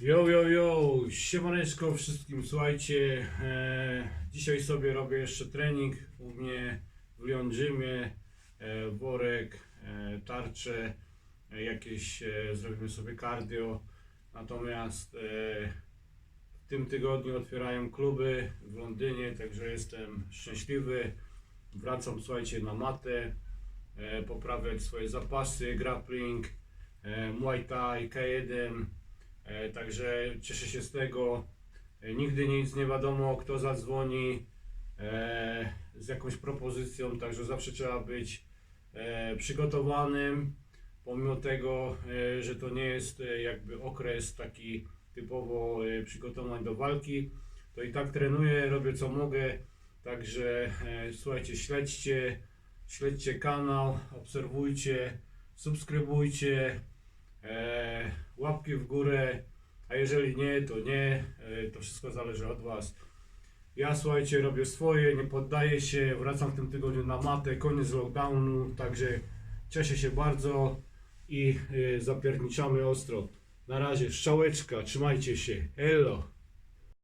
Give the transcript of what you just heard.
Yo, yo, yo, siemaneczko wszystkim, słuchajcie, e, dzisiaj sobie robię jeszcze trening u mnie w Lyon Gymie, e, worek, e, tarcze, e, jakieś e, zrobimy sobie cardio, natomiast e, w tym tygodniu otwierają kluby w Londynie, także jestem szczęśliwy, wracam, słuchajcie, na matę, e, poprawiać swoje zapasy, grappling, e, Muay Thai, K1, E, Także cieszę się z tego. E, Nigdy nic nie wiadomo, kto zadzwoni e, z jakąś propozycją, także zawsze trzeba być e, przygotowanym. Pomimo tego, e, że to nie jest e, jakby okres taki typowo e, przygotowań do walki, to i tak trenuję, robię co mogę. Także e, słuchajcie, śledźcie, śledźcie kanał, obserwujcie, subskrybujcie. E, łapki w górę, a jeżeli nie, to nie, e, to wszystko zależy od Was. Ja słuchajcie, robię swoje, nie poddaję się, wracam w tym tygodniu na matę, koniec lockdownu, także cieszę się bardzo i e, zapierniczamy ostro. Na razie, szczałeczka, trzymajcie się, hello.